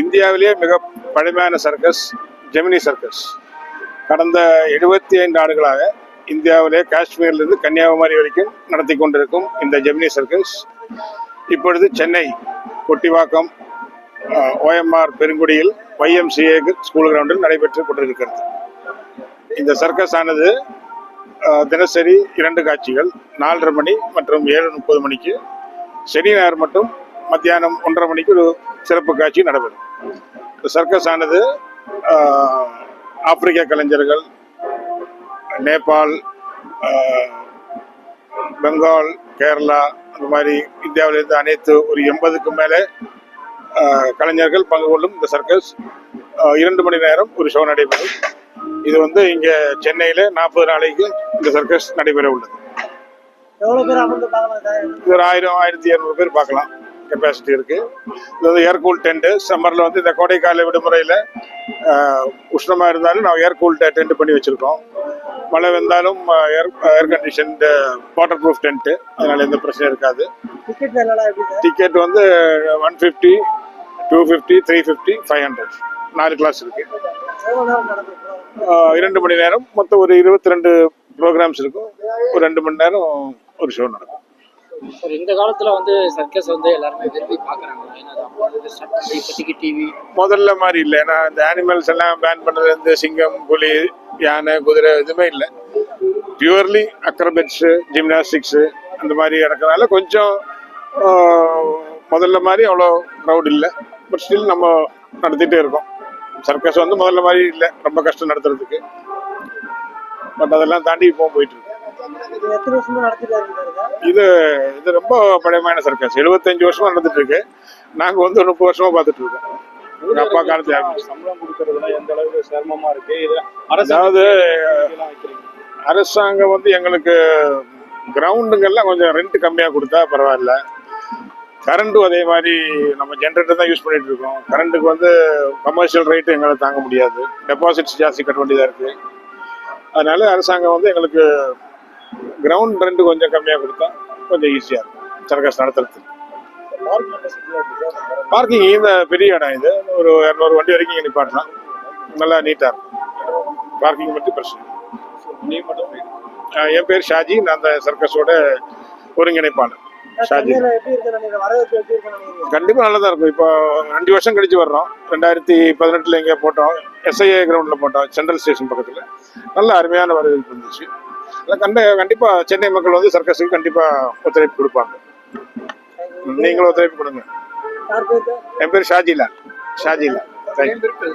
இந்தியாவிலேயே மிக பழமையான சர்க்கஸ் ஜெமினி சர்க்கஸ் கடந்த எழுபத்தி ஐந்து ஆண்டுகளாக இந்தியாவிலே காஷ்மீர்லேருந்து கன்னியாகுமரி வரைக்கும் நடத்தி கொண்டிருக்கும் இந்த ஜெமினி சர்க்கஸ் இப்பொழுது சென்னை கொட்டிவாக்கம் ஓஎம்ஆர் பெருங்குடியில் YMCA ஸ்கூல் கிரவுண்டில் நடைபெற்று கொண்டிருக்கிறது. இந்த சர்க்கஸ் ஆனது தினசரி இரண்டு காட்சிகள் நாலரை மணி மற்றும் ஏழு முப்பது மணிக்கு. சனி ஞாயிறு மட்டும் மத்தியானம் ஒன்றரை மணிக்கு ஒரு சிறப்பு காட்சி நடைபெறும். இந்த சர்க்கஸ் ஆனது ஆப்பிரிக்க கலைஞர்கள் நேபாள் பெங்கால் கேரளா அந்த மாதிரி இந்தியாவிலிருந்து அனைத்து ஒரு எண்பதுக்கு மேலே கலைஞர்கள் பங்கு கொள்ளும் இந்த சர்க்கஸ் இரண்டு மணி நேரம் ஒரு ஷோ நடைபெறும். இது வந்து இங்கே சென்னையில் நாற்பது நாளைக்கு இந்த சர்க்கஸ் நடைபெற உள்ளது. ஒரு ஆயிரம் ஆயிரத்தி இரநூறு பேர் பார்க்கலாம். கெப்பாசிட்டி இருக்கு. இது வந்து ஏர் கூல் டென்ட்டு சம்மரில் வந்து இந்த கோடைக்கால விடுமுறையில் உஷ்ணமா இருந்தாலும் நான் ஏர் கூல் டென்ட் பண்ணி வச்சிருக்கோம். மழை வந்தாலும் air air condition waterproof tent அதனால எந்த பிரச்சனையும் இருக்காது. டிக்கெட் வந்து one fifty two fifty three fifty five hundred நாலு கிளாஸ் இருக்கு. இரண்டு மணி நேரம். மொத்தம் ஒரு இருபத்தி ரெண்டு ப்ரோக்ராம்ஸ் இருக்கும். ஒரு ரெண்டு மணி நேரம் ஒரு ஷோ நடக்கும். சார் இந்த காலத்துல வந்து சர்க்கஸ் வந்து எல்லாருமே விரும்பி பாக்குறாங்க. இப்போதைக்கு டிவி முதல்ல மாதிரி இல்லை. ஏன்னா இந்த அனிமல்ஸ் எல்லாம் பேன் பண்ணது இந்த சிங்கம் புலி யானை குதிரை எதுவுமே இல்லை. பியூர்லி அக்ரபெட்ஸு ஜிம்னாஸ்டிக்ஸு அந்த மாதிரி இருக்கிறதுனால கொஞ்சம் முதல்ல மாதிரி அவ்வளோ க்ரௌட் இல்லை. பட் ஸ்டில் நம்ம நடத்திட்டே இருக்கோம். சர்க்கஸ் வந்து முதல்ல மாதிரி இல்லை. ரொம்ப கஷ்டம் நடத்துறதுக்கு. பட் அதெல்லாம் தாண்டி இப்போ போயிட்டு இருக்கு. இது இது ரொம்ப பழமையான சர்க்கஸ். எழுபத்தஞ்சு வருஷமா நடந்துட்டு இருக்கு நாங்க வந்து முப்பது வருஷமா பார்த்துட்டு இருக்கோம் எங்க அப்பா காலத்துல சம்பளம் கொடுக்கறதுலாம் எந்த அளவுக்கு சிரமமா இருக்கு? இது அதாவது அரசாங்கம் வந்து எங்களுக்கு கிரவுண்டுங்கெல்லாம் கொஞ்சம் ரெண்ட் கம்மியாக கொடுத்தா பரவாயில்ல. கரண்ட்டும் அதே மாதிரி நம்ம ஜென்ரேட்டர் தான் யூஸ் பண்ணிட்டு இருக்கோம். கரண்ட்டுக்கு வந்து கமர்ஷியல் ரேட்டு எங்களால் தாங்க முடியாது. டெபாசிட்ஸ் ஜாஸ்தி கட்ட வேண்டியதாக இருக்கு. அதனால அரசாங்கம் வந்து எங்களுக்கு கிரவுண்ட் ரெண்ட் கொஞ்சம் கம்மியாக கொடுத்தா கொஞ்சம் ஈஸியாக இருக்கும். சர்க்கஸ் நடத்துறதுக்கு. பார்க்கிங் இந்த பெரிய இடம் இது. ஒரு இரநூறு வண்டி வரைக்கும் இங்கே நிப்பாட்டலாம். நல்லா நீட்டாக இருக்கும். பார்க்கிங் மட்டும் பிரச்சனை மட்டும் என் பேர் ஷாஜி. நான் அந்த சர்க்கஸோட ஒருங்கிணைப்பாளர். ஷாஜி. கண்டிப்பாக நல்லா தான் இருக்கும். இப்போ ரெண்டு வருஷம் கழிச்சு வர்றோம். ரெண்டாயிரத்தி பதினெட்டில் எங்கே போட்டோம். எஸ்ஐஏ கிரவுண்டில் போட்டோம். சென்ட்ரல் ஸ்டேஷன் பக்கத்தில். நல்ல அருமையான வரவேற்பு இருந்துச்சு. கண்ட கண்டிப்பாக சென்னை மக்கள் வந்து சர்க்கஸுக்கு கண்டிப்பாக ஒத்துழைப்பு கொடுப்பாங்க. நீங்களும் ஒத்துழைப்பு கொடுங்க. என் பேர் ஷாஜிலால். ஷாஜிலால். தேங்க்யூ